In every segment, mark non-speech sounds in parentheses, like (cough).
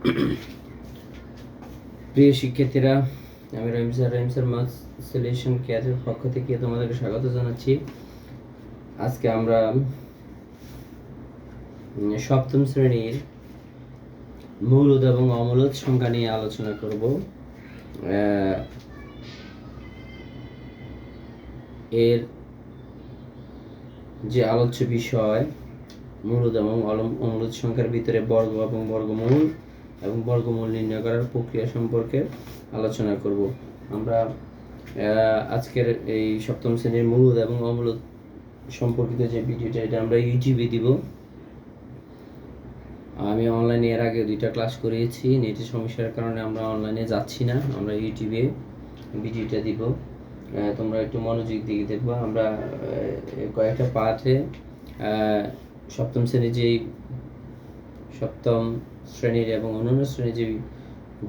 (clears throat) প্রিয় শিক্ষার্থীরা, আমি Rahim sir Rahim sir math solution কেয়ারের পক্ষ থেকে তোমাদেরকে স্বাগত জানাচ্ছি। আজকে আমরা সপ্তম শ্রেণির মৌলদ এবং অমূলদ সংখ্যা নিয়ে আলোচনা করব। এর যে আলোচ্য বিষয় মূলদ এবং অমূলদ সংখ্যার ভিতরে বর্গ এবং বর্গমূল এবং বর্গমূল নির্ণয় করার প্রক্রিয়া সম্পর্কে আলোচনা করব। আমরা আজকের এই সপ্তম শ্রেণির মূলদ এবং অমূলদ সম্পর্কিত যে ভিডিওটা, এটা আমরা ইউটিউবে দিব। আমি অনলাইনে এর আগে দুইটা ক্লাস করিয়েছি, নেটের সমস্যার কারণে আমরা অনলাইনে যাচ্ছি না, আমরা ইউটিউবে ভিডিওটা দিব। তোমরা একটু মনোযোগ দিয়ে দেখব, আমরা কয়েকটা পাঠে সপ্তম শ্রেণির যেই সপ্তম শ্রেণির এবং অন্যান্য শ্রেণির যে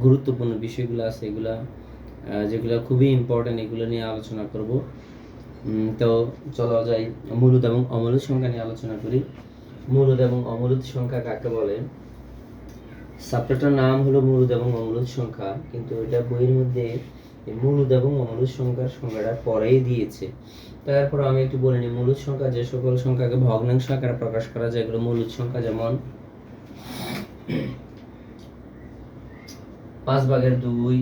গুরুত্বপূর্ণ বিষয়গুলো আছে, এগুলা যেগুলো খুবই ইম্পর্টেন্ট এগুলো নিয়ে আলোচনা করব। তো চলো যাই। মূলদ এবং অমূলদ সংখ্যা নিয়ে আলোচনা করি। মূলদ এবং অমূলদ সংখ্যা কাকে বলে? সাবজেক্টের নাম হলো মূলদ এবং অমূলদ সংখ্যা, কিন্তু এটা বইয়ের মধ্যে মূলদ এবং অমূলদ সংখ্যার সংখ্যাটা পরেই দিয়েছে। তারপর আমি একটু বলে নিই, মূলদ সংখ্যা যে সকল সংখ্যাকে ভগ্নাংশ আকারে প্রকাশ করা যায়, এগুলো মূলদ সংখ্যা যেমন (clears throat) পাঁচ ভাগের দুই,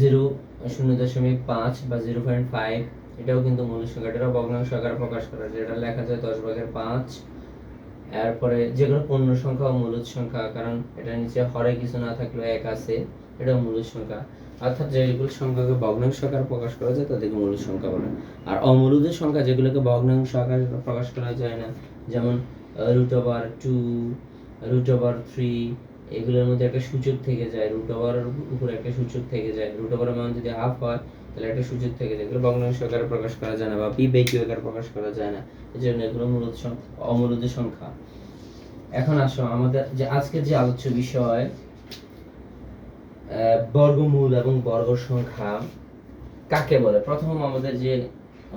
জিরো, শূন্য দশমিক পাঁচ বা জিরো পয়েন্ট ফাইভ, এটাও কিন্তু মূল সংখ্যা এটাও ভগ্নাংশ আকারে প্রকাশ করা যায়। এটা লেখা যায় দশ ভাগের পাঁচ। এরপরে যেগুলো পূর্ণ সংখ্যা ও মূলদ সংখ্যা, কারণ এটা নিচে হরে কিছু না থাকলেও এক আছে, এটাও মূলদ সংখ্যা। অর্থাৎ যেগুলো সংখ্যাকে ভগ্নাংশ আকারে প্রকাশ করা যায়, তাদেরকে মূলদ সংখ্যা বলে। আর অমূলদের সংখ্যা যেগুলোকে ভগ্নাংশ আকারে প্রকাশ করা যায় না, যেমন root over two root over three এগুলোর মধ্যে একটা সূচক থেকে যায় রুট ওভারের উপরে একটা সূচক থেকে যায়। রুট ওভারের মান যদি হাফ হয়, তাহলে একটা সূচক থেকে যায়। এগুলো ভগ্নাংশ আকারে প্রকাশ করা যায় না বা পি বাই কিউ আকারে প্রকাশ করা যায় না। এই জন্য এগুলো মূলত অমূলদ সংখ্যা। এখন আসো আমাদের যে আজকের যে আলোচ্য বিষয় বর্গমূল এবং বর্গ সংখ্যা কাকে বলে? প্রথম আমাদের যে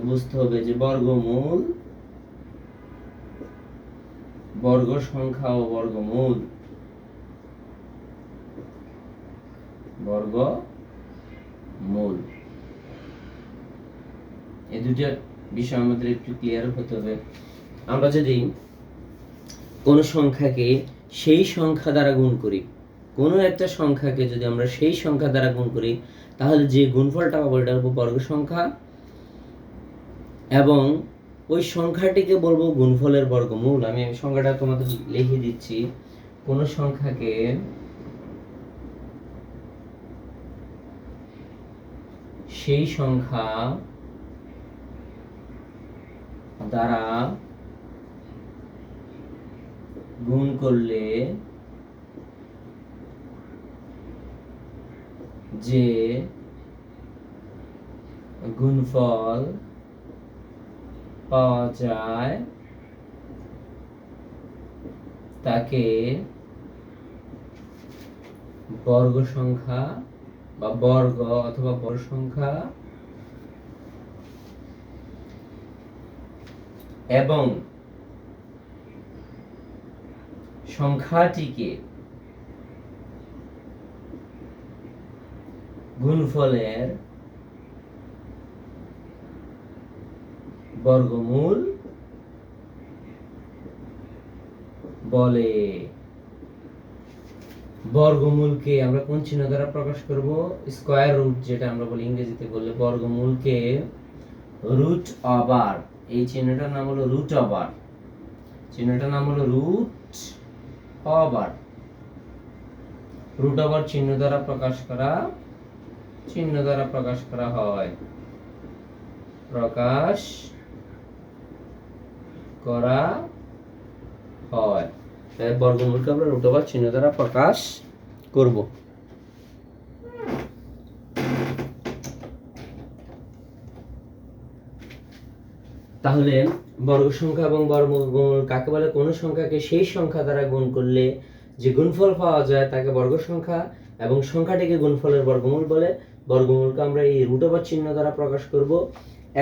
বুঝতে হবে যে বর্গমূল বর্গ সংখ্যা ও বর্গমূল। বর্গ মূল এই দুটো বিষয় আমাদের একটু ক্লিয়ার হতে হবে। আমরা যদি কোন সংখ্যাকে সেই সংখ্যা দ্বারা গুণ করি, কোনো একটা সংখ্যাকে যদি আমরা সেই সংখ্যা দ্বারা গুণ করি, তাহলে যে গুণফলটা পাবো, এটা বর্গ সংখ্যা এবং ওই সংখ্যাটিকে বলব গুণফলের বর্গমূল। আমি সংখ্যাটা তোমাদের লিখে দিচ্ছি। কোন সংখ্যাকে সেই সংখ্যা দ্বারা গুণ করলে যে গুণফল পাওয়া যায় তাকে বর্গ সংখ্যা বা বর্গ অথবা বর্গ সংখ্যা এবং সংখ্যাটিকে গুণফলের বর্গমূল বলে। বর্গমূলকে আমরা কোন চিহ্ন দ্বারা প্রকাশ করব? স্কয়ার রুট, যেটা আমরা বলি ইংরেজিতে বললে বর্গমূলকে রুট ওভার। এই চিহ্নটার নাম হলো রুট ওভার। চিহ্নটার নাম হলো রুট ওভার। রুট ওভার চিহ্ন দ্বারা প্রকাশ করা, চিহ্ন দ্বারা প্রকাশ করা হয়। প্রকাশ করা হয়। তাই বর্গমূলকে আমরা রুট ওভার চিহ্ন দ্বারা প্রকাশ করব। তাহলে বর্গ সংখ্যা এবং বর্গমূল কাকে বলে? কোন সংখ্যাকে সেই সংখ্যা দ্বারা গুণ করলে যে গুণফল পাওয়া যায় তাকে বর্গ সংখ্যা এবং সংখ্যাটিকে গুণফলের বর্গমূল বলে। বর্গমূলকে আমরা এই রুট ওভার চিহ্ন দ্বারা প্রকাশ করব।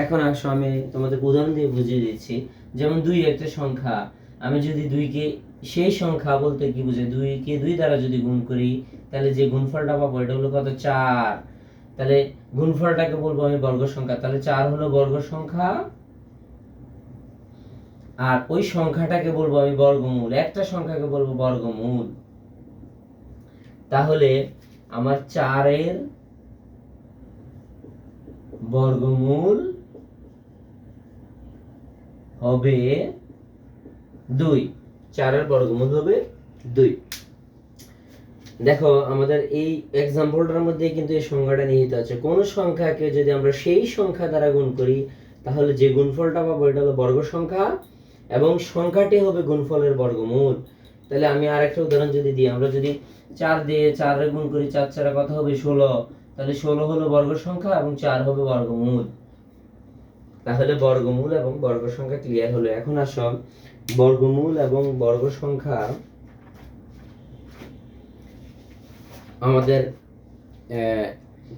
এখন আসো আমি তোমাদের উদাহরণ দিয়ে বুঝিয়ে দিচ্ছি। যেমন দুই একটা সংখ্যা, আমি যদি দুইকে সেই সংখ্যা বলতে কি বুঝে দুইকে দুই দ্বারা যদি গুণ করি, তাহলে যে গুণফলটা পাবো, এটা হলো কত? চার। তাহলে গুণফলটাকে বলব আমি বর্গ সংখ্যা, তাহলে চার হলো বর্গ সংখ্যা। আর ওই সংখ্যাটাকে বলব আমি বর্গমূল, একটা সংখ্যাকে বলব বর্গমূল। তাহলে আমার চারের বর্গমূল হবে দুই। চারের বর্গমূল হবে দুই। দেখো, আমাদের এই এক্সাম্পলটার মধ্যে কিন্তু এই সংখ্যাটা নিহিত আছে। কোন সংখ্যাকে যদি আমরা সেই সংখ্যা দ্বারা গুণ করি, তাহলে যে গুণফলটা পাবো, এটা হলো বর্গ সংখ্যা এবং সংখ্যাটি হবে গুণফলের বর্গমূল। তাহলে আমি আরেকটা উদাহরণ যদি দিই, আমরা যদি চার দিয়ে চারের গুণ করি, চার চারে কত হবে? ষোলো। তাহলে ষোলো হলো বর্গ সংখ্যা এবং চার হবে বর্গমূল। তাহলে বর্গমূল এবং বর্গ সংখ্যা ক্লিয়ার হলো। এখন আসো। বর্গমূল এবং বর্গ সংখ্যা আমাদের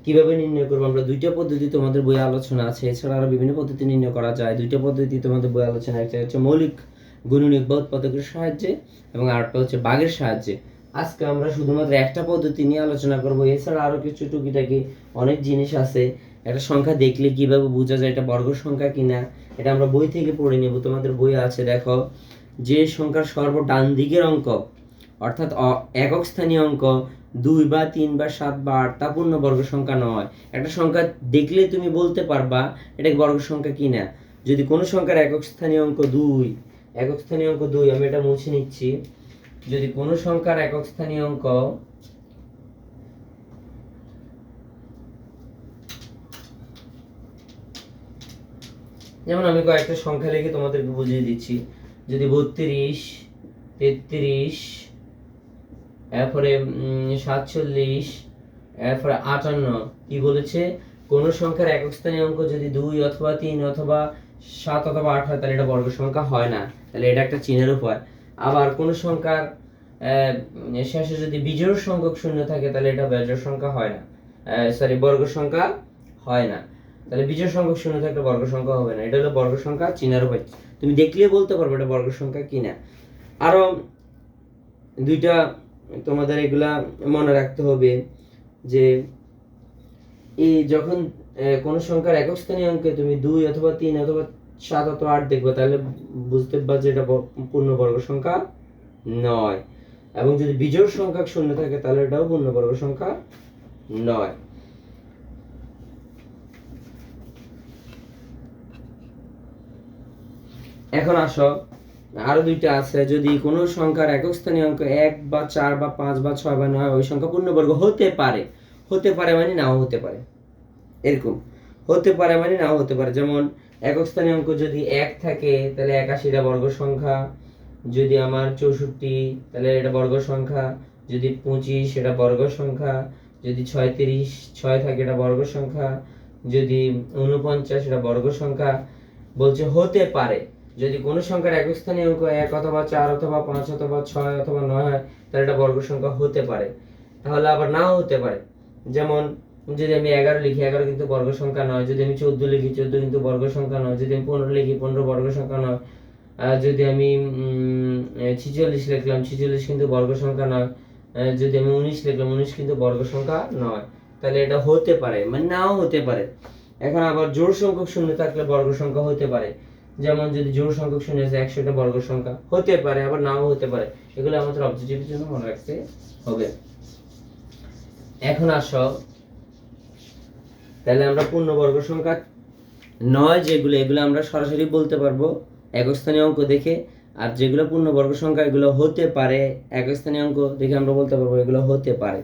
কীভাবে নির্ণয় করব? আমরা দুইটা পদ্ধতি তোমাদের বই আলোচনা আছে। এছাড়া আরও বিভিন্ন পদ্ধতি নির্ণয় করা যায়। দুইটা পদ্ধতি তোমাদের বই আলোচনা একটা হচ্ছে মৌলিক গুণনীয়ক বা উৎপাদকের সাহায্যে এবং আরেকটা হচ্ছে বাঘের সাহায্যে। আজকে আমরা শুধুমাত্র একটা পদ্ধতি নিয়ে আলোচনা করব। এছাড়া আরও কিছু টুকিটাকি অনেক জিনিস আছে। একটা সংখ্যা দেখলে কীভাবে বোঝা যায়, এটা বর্গ সংখ্যা কিনা, এটা আমরা বই থেকে পড়ে নেব, তোমাদের বই আছে, দেখো। যে সংখ্যার সর্ব ডান দিকের অঙ্ক, অর্থাৎ একক স্থানীয় অঙ্ক, দুই বা তিন বা সাত বা আট, তা পূর্ণ বর্গ সংখ্যা নয়। একটা সংখ্যা দেখলে তুমি বলতে পারবা, এটা বর্গ সংখ্যা কিনা। যদি কোনো সংখ্যার একক স্থানীয় অঙ্ক দুই, একক স্থানীয় অঙ্ক দুই, আমি এটা মুছে নিচ্ছি। যদি কোনো সংখ্যার একক স্থানীয় অঙ্ক যেমন আমি কয়েকটা সংখ্যা লিখে তোমাদেরকে বুঝিয়ে দিচ্ছি। যদি বত্রিশ, তেত্রিশ, এরপরে সাতচল্লিশ, এরপরে আটান্ন, কি বলেছে? কোন সংখ্যার একক স্থানীয় অঙ্ক যদি দুই অথবা তিন অথবা সাত অথবা আট হয়, তাহলে এটা বর্গ সংখ্যা হয় না। তাহলে এটা একটা চিহ্নের উপায় আবার কোন সংখ্যার শেষে যদি বিজোড় সংখ্যক শূন্য থাকে, তাহলে এটা বেজোড় সংখ্যা হয় না। সরি বর্গ সংখ্যা হয় না। তাহলে বিজোড় সংখ্যক শূন্য থাকলে বর্গ সংখ্যা হবে না। এটা হলো বর্গ সংখ্যা চিনার উপায় তুমি দেখলে বলতে পারবে এটা বর্গ সংখ্যা কিনা। আরও দুইটা তোমাদের এগুলা মনে রাখতে হবে যে এই যখন কোনো সংখ্যার একক স্থানীয় অঙ্কে তুমি দুই অথবা তিন অথবা সাত অথবা আট দেখবে, তাহলে বুঝতে পারবে যে এটা পূর্ণবর্গ সংখ্যা নয়। এবং যদি বিজোড় সংখ্যা শূন্য থাকে, তাহলে এটাও পূর্ণবর্গ সংখ্যা নয়। এখন আসো। আরও দুইটা আছে। যদি কোনো সংখ্যার একক স্থানীয় অঙ্ক এক বা চার বা পাঁচ বা ছয় বা নয়, ওই সংখ্যা পূর্ণবর্গ হতে পারে। হতে পারে মানে নাও হতে পারে। এরকম। হতে পারে মানে নাও হতে পারে। যেমন একক স্থানীয় অঙ্ক যদি এক থাকে, তাহলে একাশিটা বর্গ সংখ্যা। যদি আমার চৌষট্টি, তাহলে এটা বর্গ সংখ্যা। যদি পঁচিশ, এটা বর্গ সংখ্যা। যদি ছয়ত্রিশ, ছয় থাকে, এটা বর্গ সংখ্যা। যদি উনপঞ্চাশ, এটা বর্গ সংখ্যা। বলছে হতে পারে। যদি কোনো সংখ্যার একক স্থানীয় অঙ্ক এক অথবা চার অথবা পাঁচ অথবা ছয় অথবা নয় হয়, তাহলে এটা বর্গ সংখ্যা হতে পারে। তাহলে আবার নাও হতে পারে। যেমন যদি আমি এগারো লিখি, এগারো কিন্তু বর্গ সংখ্যা নয়। যদি আমি চোদ্দ লিখি, চোদ্দ কিন্তু বর্গ সংখ্যা নয়। যদি আমি পনেরো লিখি, পনেরো বর্গ সংখ্যা নয়। যদি আমি ছিচল্লিশ লিখলাম, ছিচল্লিশ কিন্তু বর্গ সংখ্যা নয়। যদি আমি উনিশ লিখলাম, উনিশ কিন্তু বর্গ সংখ্যা নয়। তাহলে এটা হতে পারে মানে নাও হতে পারে। এখন আবার জোড় সংখ্যক শূন্য থাকলে বর্গ সংখ্যা হতে পারে। যেমন যদি জোড় সংখ্যক শূন্য আছে একশোটা বর্গ সংখ্যা। হতে পারে, আবার নাও হতে পারে। এগুলো আমাদের অবজেক্টিভের জন্য মনে রাখতে হবে। এখন আসো। তাহলে আমরা পূর্ণবর্গ সংখ্যা নয় যেগুলো, এগুলো আমরা সরাসরি বলতে পারব একক স্থানীয় অঙ্ক দেখে। আর যেগুলো পূর্ণবর্গ সংখ্যা, এগুলো হতে পারে একক স্থানীয় অঙ্ক দেখে আমরা বলতে পারব এগুলো হতে পারে।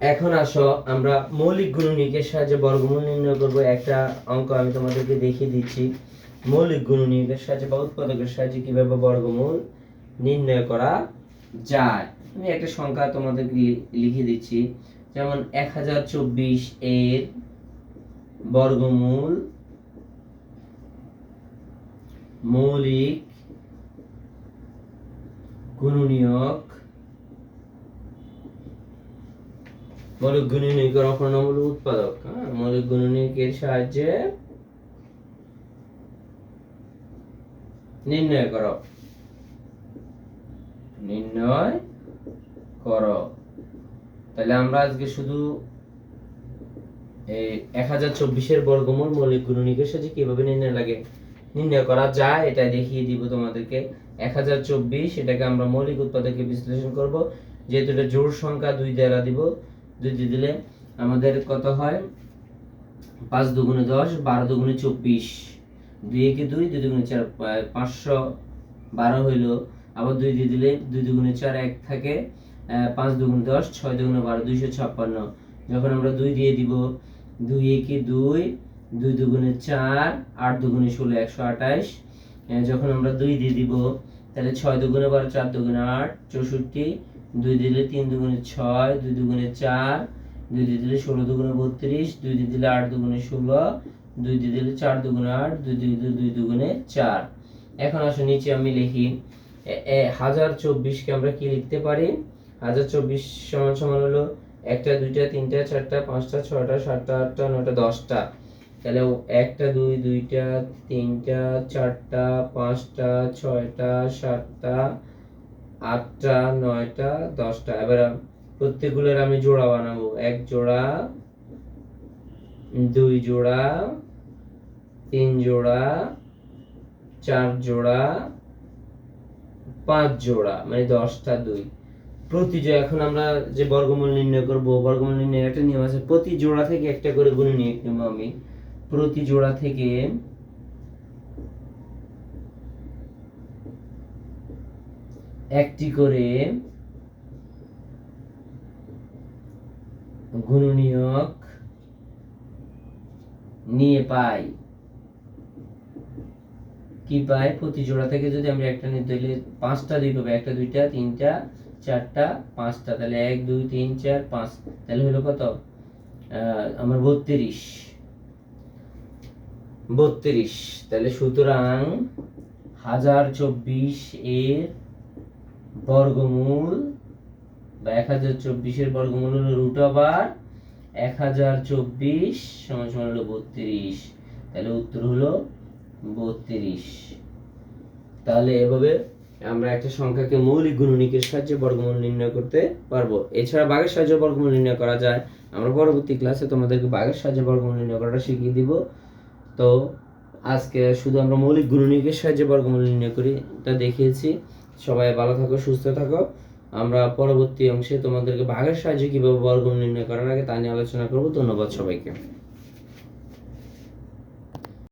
এখন আসো, আমরা মৌলিক গুণনীয়কের সাহায্যে বর্গমূল নির্ণয় করব। একটা অঙ্ক আমি তোমাদেরকে দেখিয়ে দিচ্ছি। মৌলিক গুণনীয়কের সাহায্যে বা উৎপাদকের সাহায্যে কীভাবে বর্গমূল নির্ণয় করা যায়? আমি একটা সংখ্যা তোমাদেরকে লিখে দিচ্ছি। যেমন এক হাজার চব্বিশ এর বর্গমূল মৌলিক গুণনীয়ক মৌলিক গুণনীয়কের অপর নাম হলো উৎপাদক হ্যাঁ? মৌলিক গুণনীয়কের সাহায্যে নির্ণয় করো। নির্ণয় করো। তাহলে আমরা আজকে শুধু এই এক হাজার চব্বিশের বর্গমূল মৌলিক গুণনীকের সাথে কীভাবে নির্ণয় লাগে? নির্ণয় করা যায়, এটা দেখিয়ে দিব তোমাদেরকে। এক হাজার চব্বিশ, এটাকে আমরা মৌলিক উৎপাদকে বিশ্লেষণ করব। যেহেতু এটা জোড় সংখ্যা, দুই দ্বারা দিব। দিয়ে দিলে আমাদের কত হয়? পাঁচ দুগুণে দশ, বারো দুগুণে চব্বিশ। দুই একে দুই দুই দুগুণে চার পাঁচশো বারো হইল। আবার দুই দিয়ে দিলে দুই দুগুণে চার এক থাকে পাঁচ দুগুণে দশ, ছয় দুগুণে বারো, দুইশো ছাপ্পান্ন। যখন আমরা দুই দিয়ে দিব, দুই একে দুই দুই দুগুণে চার, আট দুগুণে ষোলো, একশো আঠাশ। যখন আমরা দুই দিয়ে দিব, তাহলে ছয় দুগুণে বারো, চার দুগুণে আট, চৌষট্টি দুই দিলে তিন দুগুণে ছয়, দুই দুগুণে চার, দুই দিয়ে দিলে ষোলো দুগুণে বত্রিশ, দুই দিয়ে দিলে আট দুগুণে ষোলো, দুই দিয়ে দিলে চার দুগুণে আট, দুই দিয়ে দিলে দুই দুগুণে চার। এখন আসো নিচে আমি লিখি। হাজার চব্বিশকে আমরা কি লিখতে পারি? হাজার চব্বিশ সমান সমান হলো একটা, দুইটা, তিনটা, চারটা, পাঁচটা ছটা সাতটা, আটটা, নয়টা, দশটা। তাহলে একটা, দুই, দুইটা, তিনটা, চারটা, পাঁচটা, ছয়টা, সাতটা আটটা, নয়টা, দশটা। এবার প্রত্যেকগুলোর আমি জোড়া বানাবো। এক জোড়া, দুই জোড়া, তিন জোড়া, চার জোড়া, পাঁচ জোড়া মানে দশটা, দুই। প্রতি জো এখন আমরা যে বর্গমূল নির্ণয় করব, বর্গমূল নির্ণয়ের একটা নিয়ম আছে। প্রতি জোড়া থেকে একটা করে গুণ নিয়ে নেব আমি। প্রতি জোড়া থেকে একটি করে গুণনীয়ক নিয়ে পাই। কি পাই? প্রতি জোড়া থেকে যদি আমরা একটা নিতে হইলে পাঁচটা দুই পাবো। একটা, দুইটা, তিনটা, চারটা, পাঁচটা। তাহলে এক, দুই, তিন, চার, পাঁচ। তাহলে হলো কত? আমার বত্রিশ। বত্রিশ। তাহলে সুতরাং হাজার চব্বিশ এর বর্গমূল বা এক হাজার চব্বিশের বর্গমূল হলো রুট ওভার এক হাজার চব্বিশ সমান সমান হলো বত্রিশ। তাহলে উত্তর হলো বত্রিশ। তাহলে এভাবে আমরা একটা সংখ্যাকে মৌলিক গুণনীকের সাহায্যে বর্গমূল নির্ণয় করতে পারব। এছাড়া বাঘের সাহায্যে বর্গমূল নির্ণয় করা যায়। আমরা পরবর্তী ক্লাসে তোমাদেরকে বাঘের সাহায্যে বর্গমূল নির্ণয় করাটা শিখিয়ে দিব। তো আজকে শুধু আমরা মৌলিক গুণনীকের সাহায্যে বর্গমূল নির্ণয় করি, তা দেখিয়েছি। সবাই ভালো থাকো, সুস্থ থাকো। আমরা পরবর্তী অংশে তোমাদেরকে ভাগের সাহায্যে কীভাবে বর্গ নির্ণয় করার আগে তা নিয়ে আলোচনা করব। ধন্যবাদ সবাইকে।